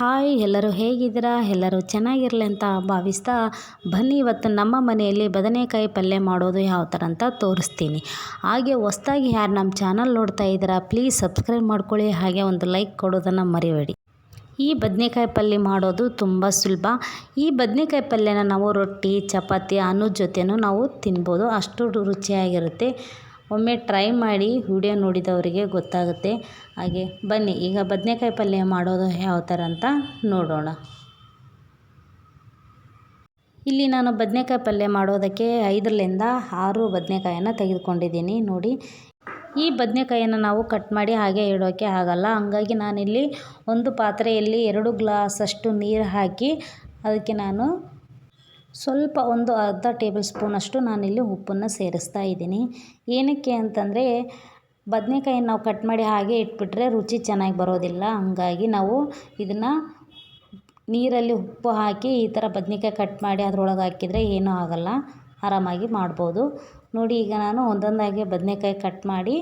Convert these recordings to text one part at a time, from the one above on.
Hi, ಎಲ್ಲರೂ ಹೇಗಿದ್ದೀರಾ? ಎಲ್ಲರೂ ಚೆನ್ನಾಗಿರಲಿ ಅಂತ ಭಾವಿಸ್ತಾ ಬನ್ನಿ ಇವತ್ತು ನಮ್ಮ ಮನೆಯಲ್ಲಿ ಬದನೆಕಾಯಿ ಪಲ್ಯ ಮಾಡೋದು ಯಾವ ಥರ ಅಂತ ತೋರಿಸ್ತೀನಿ. ಹಾಗೆ ಹೊಸ್ದಾಗಿ ಯಾರು ನಮ್ಮ ಚಾನಲ್ ನೋಡ್ತಾ ಇದ್ದೀರಾ, ಪ್ಲೀಸ್ ಸಬ್ಸ್ಕ್ರೈಬ್ ಮಾಡ್ಕೊಳ್ಳಿ, ಹಾಗೆ ಒಂದು ಲೈಕ್ ಕೊಡೋದನ್ನು ಮರಿಬೇಡಿ. ಈ ಬದನೆಕಾಯಿ ಪಲ್ಯ ಮಾಡೋದು ತುಂಬ ಸುಲಭ. ಈ ಬದನೆಕಾಯಿ ಪಲ್ಯನ ನಾವು ರೊಟ್ಟಿ, ಚಪಾತಿ, ಅನ್ನದ ಜೊತೆನೂ ನಾವು ತಿನ್ಬೋದು, ಅಷ್ಟು ರುಚಿಯಾಗಿರುತ್ತೆ. ಒಮ್ಮೆ ಟ್ರೈ ಮಾಡಿ ವಿಡಿಯೋ ನೋಡಿದವರಿಗೆ ಗೊತ್ತಾಗುತ್ತೆ. ಹಾಗೆ ಬನ್ನಿ, ಈಗ ಬದನೆಕಾಯಿ ಪಲ್ಯ ಮಾಡೋದು ಯಾವ ಥರ ಅಂತ ನೋಡೋಣ. ಇಲ್ಲಿ ನಾನು ಬದನೆಕಾಯಿ ಪಲ್ಯ ಮಾಡೋದಕ್ಕೆ ಐದರಿಂದ ಆರು ಬದನೆಕಾಯನ್ನು ತೆಗೆದುಕೊಂಡಿದ್ದೀನಿ. ನೋಡಿ, ಈ ಬದನೆಕಾಯನ್ನು ನಾವು ಕಟ್ ಮಾಡಿ ಹಾಗೆ ಇಡೋಕ್ಕೆ ಆಗಲ್ಲ. ಹಾಗಾಗಿ ನಾನಿಲ್ಲಿ ಒಂದು ಪಾತ್ರೆಯಲ್ಲಿ ಎರಡು ಗ್ಲಾಸಷ್ಟು ನೀರು ಹಾಕಿ, ಅದಕ್ಕೆ ನಾನು ಸ್ವಲ್ಪ ಒಂದು ಅರ್ಧ ಟೇಬಲ್ ಸ್ಪೂನಷ್ಟು ನಾನಿಲ್ಲಿ ಉಪ್ಪನ್ನು ಸೇರಿಸ್ತಾ ಇದ್ದೀನಿ. ಏನಕ್ಕೆ ಅಂತಂದರೆ ಬದನೆಕಾಯಿನ ನಾವು ಕಟ್ ಮಾಡಿ ಹಾಗೆ ಇಟ್ಬಿಟ್ರೆ ರುಚಿ ಚೆನ್ನಾಗಿ ಬರೋದಿಲ್ಲ. ಹಂಗಾಗಿ ನಾವು ಇದನ್ನು ನೀರಲ್ಲಿ ಉಪ್ಪು ಹಾಕಿ ಈ ಥರ ಬದನೆಕಾಯಿ ಕಟ್ ಮಾಡಿ ಅದರೊಳಗೆ ಹಾಕಿದರೆ ಏನೂ ಆಗೋಲ್ಲ. ಆರಾಮಾಗಿ ಮಾಡ್ಬೋದು. ನೋಡಿ, ಈಗ ನಾನು ಒಂದೊಂದಾಗಿ ಬದನೆಕಾಯಿ ಕಟ್ ಮಾಡಿ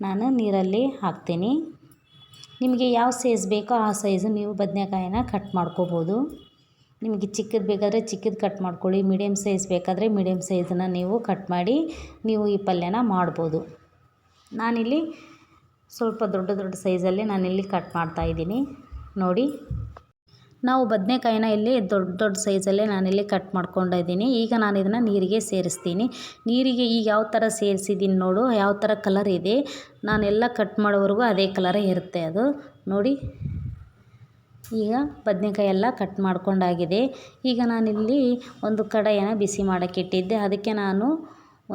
ನಾನು ನೀರಲ್ಲಿ ಹಾಕ್ತೀನಿ. ನಿಮಗೆ ಯಾವ ಸೈಜ್ ಬೇಕೋ ಆ ಸೈಜು ನೀವು ಬದನೆಕಾಯಿನ ಕಟ್ ಮಾಡ್ಕೋಬೋದು. ನಿಮಗೆ ಚಿಕ್ಕದು ಬೇಕಾದರೆ ಚಿಕ್ಕದು ಕಟ್ ಮಾಡ್ಕೊಳ್ಳಿ ಮೀಡಿಯಮ್ ಸೈಜ್ ಬೇಕಾದರೆ ಮೀಡಿಯಮ್ ಸೈಜನ್ನು ನೀವು ಕಟ್ ಮಾಡಿ ನೀವು ಈ ಪಲ್ಯನ ಮಾಡ್ಬೋದು. ನಾನಿಲ್ಲಿ ಸ್ವಲ್ಪ ದೊಡ್ಡ ದೊಡ್ಡ ಸೈಜಲ್ಲಿ ನಾನಿಲ್ಲಿ ಕಟ್ ಮಾಡ್ತಾಯಿದ್ದೀನಿ ನೋಡಿ, ನಾವು ಬದನೆಕಾಯಿನ ಇಲ್ಲಿ ದೊಡ್ಡ ದೊಡ್ಡ ಸೈಜಲ್ಲೇ ನಾನಿಲ್ಲಿ ಕಟ್ ಮಾಡ್ಕೊಂಡಿದ್ದೀನಿ ಈಗ ನಾನು ಇದನ್ನು ನೀರಿಗೆ ಸೇರಿಸ್ತೀನಿ. ನೀರಿಗೆ ಈಗ ಯಾವ ಥರ ಸೇರಿಸಿದ್ದೀನಿ ನೋಡು, ಯಾವ ಥರ ಕಲರ್ ಇದೆ. ನಾನೆಲ್ಲ ಕಟ್ ಮಾಡೋವರೆಗೂ ಅದೇ ಕಲರೇ ಇರುತ್ತೆ ಅದು. ನೋಡಿ. ಈಗ ಬದನೆಕಾಯಿ ಎಲ್ಲ ಕಟ್ ಮಾಡ್ಕೊಂಡಾಗಿದೆ. ಈಗ ನಾನಿಲ್ಲಿ ಒಂದು ಕಡಾಯನ ಬಿಸಿ ಮಾಡೋಕ್ಕೆ ಇಟ್ಟಿದ್ದೆ. ಅದಕ್ಕೆ ನಾನು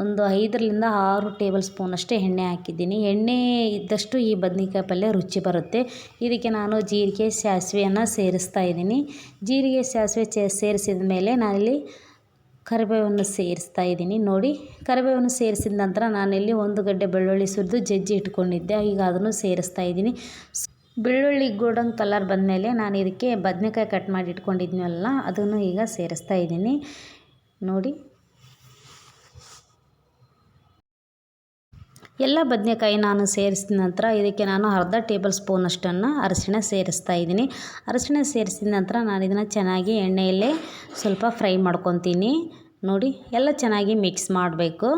ಒಂದು ಐದರಿಂದ ಆರು ಟೇಬಲ್ ಸ್ಪೂನಷ್ಟು ಎಣ್ಣೆ ಹಾಕಿದ್ದೀನಿ. ಎಣ್ಣೆ ಇದ್ದಷ್ಟು ಈ ಬದನೇಕಾಯಿ ಪಲ್ಯ ರುಚಿ ಬರುತ್ತೆ. ಇದಕ್ಕೆ ನಾನು ಜೀರಿಗೆ, ಸಾಸಿವೆಯನ್ನು ಸೇರಿಸ್ತಾ ಇದ್ದೀನಿ. ಜೀರಿಗೆ, ಸಾಸಿವೆ ಸೇರಿಸಿದ ಮೇಲೆ ನಾನಿಲ್ಲಿ ಕರಿಬೇವನ್ನು ಸೇರಿಸ್ತಾ ಇದ್ದೀನಿ. ನೋಡಿ, ಕರಿಬೇವನ್ನು ಸೇರಿಸಿದ ನಂತರ ನಾನಿಲ್ಲಿ ಒಂದು ಗಡ್ಡೆ ಬೆಳ್ಳುಳ್ಳಿ ಸುರಿದು ಜಜ್ಜಿ ಇಟ್ಕೊಂಡಿದ್ದೆ. ಈಗ ಅದನ್ನು ಸೇರಿಸ್ತಾ ಇದ್ದೀನಿ. ಬೆಳ್ಳುಳ್ಳಿ ಗೋಲ್ಡನ್ ಕಲರ್ ಬಂದಮೇಲೆ ನಾನು ಇದಕ್ಕೆ ಬದನೆಕಾಯಿ ಕಟ್ ಮಾಡಿ ಇಟ್ಕೊಂಡಿದ್ನಲ್ಲ, ಅದನ್ನು ಈಗ ಸೇರಿಸ್ತಾ ಇದ್ದೀನಿ. ನೋಡಿ. ಎಲ್ಲ ಬದನೆಕಾಯಿ ನಾನು ಸೇರಿಸಿದ ನಂತರ ಇದಕ್ಕೆ ನಾನು ಅರ್ಧ ಟೇಬಲ್ ಸ್ಪೂನ್ ಅಷ್ಟನ್ನು ಅರಿಶಿಣ ಸೇರಿಸ್ತಾ ಇದ್ದೀನಿ. ಅರಿಶಿಣ ಸೇರಿಸಿದ ನಂತರ ನಾನು ಇದನ್ನು ಚೆನ್ನಾಗಿ ಎಣ್ಣೆಯಲ್ಲೇ ಸ್ವಲ್ಪ ಫ್ರೈ ಮಾಡ್ಕೊತೀನಿ. ನೋಡಿ, ಎಲ್ಲ ಚೆನ್ನಾಗಿ ಮಿಕ್ಸ್ ಮಾಡಬೇಕು.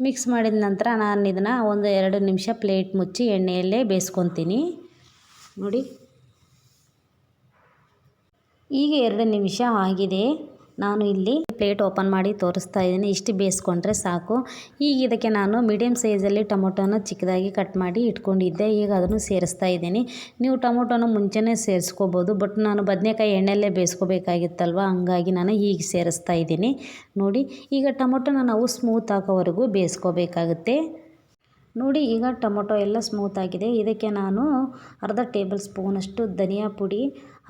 ಮಿಕ್ಸ್ ಮಾಡಿದ ನಂತರ ನಾನು ಇದನ್ನು ಒಂದು ಎರಡು ನಿಮಿಷ ಪ್ಲೇಟ್ ಮುಚ್ಚಿ ಎಣ್ಣೆಯಲ್ಲೇ ಬೇಯಿಸ್ಕೊತೀನಿ. ನೋಡಿ. ಈಗ ಎರಡು ನಿಮಿಷ ಆಗಿದೆ. ನಾನು ಇಲ್ಲಿ ಪ್ಲೇಟ್ ಓಪನ್ ಮಾಡಿ ತೋರಿಸ್ತಾ ಇದ್ದೀನಿ. ಇಷ್ಟು ಬೇಯಿಸ್ಕೊಂಡ್ರೆ ಸಾಕು. ಈಗ ಇದಕ್ಕೆ ನಾನು ಮೀಡಿಯಮ್ ಸೈಜಲ್ಲಿ ಟೊಮೊಟೊನ ಚಿಕ್ಕದಾಗಿ ಕಟ್ ಮಾಡಿ ಇಟ್ಕೊಂಡಿದ್ದೆ. ಈಗ ಅದನ್ನು ಸೇರಿಸ್ತಾ ಇದ್ದೀನಿ. ನೀವು ಟೊಮೊಟೊನ ಮುಂಚೆನೇ ಸೇರಿಸ್ಕೋಬೋದು. ಬಟ್ ನಾನು ಬದನೆಕಾಯಿ ಎಣ್ಣೆಲ್ಲೇ ಬೇಯಿಸ್ಕೋಬೇಕಾಗಿತ್ತಲ್ವ? ಹಂಗಾಗಿ ನಾನು ಈಗ ಸೇರಿಸ್ತಾ ಇದ್ದೀನಿ. ನೋಡಿ, ಈಗ ಟೊಮೊಟೊನ ನಾವು ಸ್ಮೂತ್ ಆಗೋವರೆಗೂ ಬೇಯಿಸ್ಕೋಬೇಕಾಗುತ್ತೆ. ನೋಡಿ, ಈಗ ಟೊಮೊಟೊ ಎಲ್ಲ ಸ್ಮೂತ್ ಆಗಿದೆ. ಇದಕ್ಕೆ ನಾನು ಅರ್ಧ ಟೇಬಲ್ ಸ್ಪೂನಷ್ಟು ಧನಿಯಾ ಪುಡಿ,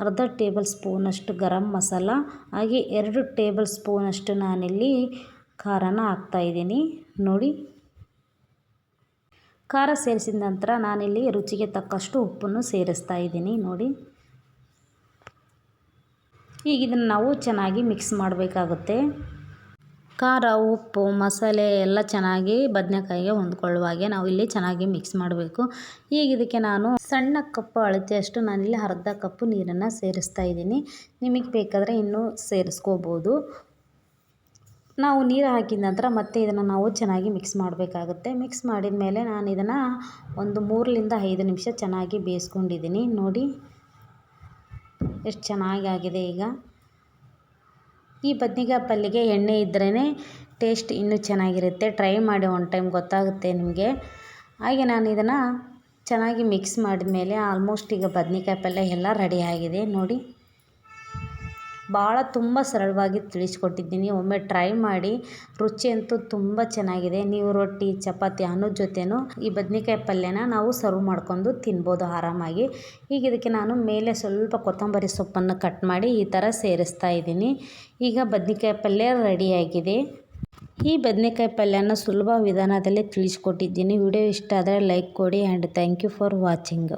ಅರ್ಧ ಟೇಬಲ್ ಸ್ಪೂನಷ್ಟು ಗರಂ ಮಸಾಲ, ಹಾಗೆ ಎರಡು ಟೇಬಲ್ ಸ್ಪೂನಷ್ಟು ನಾನಿಲ್ಲಿ ಖಾರನ ಹಾಕ್ತಾಯಿದ್ದೀನಿ ನೋಡಿ. ಖಾರ ಸೇರಿಸಿದ ನಂತರ ನಾನಿಲ್ಲಿ ರುಚಿಗೆ ತಕ್ಕಷ್ಟು ಉಪ್ಪನ್ನು ಸೇರಿಸ್ತಾ ಇದ್ದೀನಿ. ನೋಡಿ. ಈಗ ಇದನ್ನು ನಾವು ಚೆನ್ನಾಗಿ ಮಿಕ್ಸ್ ಮಾಡಬೇಕಾಗುತ್ತೆ. ಖಾರ, ಉಪ್ಪು, ಮಸಾಲೆ ಎಲ್ಲ ಚೆನ್ನಾಗಿ ಬದನೆಕಾಯಿಗೆ ಹೊಂದ್ಕೊಳ್ಳುವ ಹಾಗೆ ನಾವು ಇಲ್ಲಿ ಚೆನ್ನಾಗಿ ಮಿಕ್ಸ್ ಮಾಡಬೇಕು. ಈಗ ಇದಕ್ಕೆ ನಾನು ಸಣ್ಣ ಕಪ್ಪು ಅಳತೆಯಷ್ಟು ನಾನಿಲ್ಲಿ ಅರ್ಧ ಕಪ್ಪು ನೀರನ್ನು ಸೇರಿಸ್ತಾ ಇದ್ದೀನಿ. ನಿಮಗೆ ಬೇಕಾದರೆ ಇನ್ನೂ ಸೇರಿಸ್ಕೋಬೋದು. ನಾವು ನೀರು ಹಾಕಿದ ನಂತರ ಮತ್ತೆ ಇದನ್ನು ನಾವು ಚೆನ್ನಾಗಿ ಮಿಕ್ಸ್ ಮಾಡಬೇಕಾಗುತ್ತೆ. ಮಿಕ್ಸ್ ಮಾಡಿದ ಮೇಲೆ ನಾನು ಇದನ್ನು ಒಂದು ಮೂರರಿಂದ ಐದು ನಿಮಿಷ ಚೆನ್ನಾಗಿ ಬೇಯಿಸ್ಕೊಂಡಿದ್ದೀನಿ. ನೋಡಿ, ಎಷ್ಟು ಚೆನ್ನಾಗಿ ಆಗಿದೆ ಈಗ. ಈ ಬದ್ನಿಕಾಯಿ ಪಲ್ಯಗೆ ಎಣ್ಣೆ ಇದ್ರೇ ಟೇಸ್ಟ್ ಇನ್ನೂ ಚೆನ್ನಾಗಿರುತ್ತೆ. ಟ್ರೈ ಮಾಡಿ ಒನ್ ಟೈಮ್ ಗೊತ್ತಾಗುತ್ತೆ ನಿಮಗೆ. ಹಾಗೆ ನಾನು ಇದನ್ನು ಚೆನ್ನಾಗಿ ಮಿಕ್ಸ್ ಮಾಡಿದ ಮೇಲೆ ಆಲ್ಮೋಸ್ಟ್ ಈಗ ಬದ್ನಿಕಾಯಿ ಪಲ್ಯ ಎಲ್ಲ ಆಗಿದೆ. ನೋಡಿ. ಭಾಳ ತುಂಬ ಸರಳವಾಗಿ ತಿಳಿಸ್ಕೊಟ್ಟಿದ್ದೀನಿ. ಒಮ್ಮೆ ಟ್ರೈ ಮಾಡಿ. ರುಚಿ ಅಂತೂ ತುಂಬ ಚೆನ್ನಾಗಿದೆ. ನೀವು ರೊಟ್ಟಿ, ಚಪಾತಿ ಅನ್ನದ ಜೊತೆನೂ ಈ ಬದ್ನಿಕಾಯಿ ಪಲ್ಯನ ನಾವು ಸರ್ವ್ ಮಾಡ್ಕೊಂಡು ತಿನ್ಬೋದು ಆರಾಮಾಗಿ. ಈಗ ಇದಕ್ಕೆ ನಾನು ಮೇಲೆ ಸ್ವಲ್ಪ ಕೊತ್ತಂಬರಿ ಸೊಪ್ಪನ್ನು ಕಟ್ ಮಾಡಿ ಈ ಥರ ಸೇರಿಸ್ತಾ ಇದ್ದೀನಿ. ಈಗ ಬದ್ನಿಕಾಯಿ ಪಲ್ಯ ರೆಡಿಯಾಗಿದೆ ಈ ಬದನೆಕಾಯಿ ಪಲ್ಯನ ಸುಲಭ ವಿಧಾನದಲ್ಲಿ ತಿಳಿಸ್ಕೊಟ್ಟಿದ್ದೀನಿ. ವಿಡಿಯೋ ಇಷ್ಟ ಆದರೆ ಲೈಕ್ ಕೊಡಿ and thank you for watching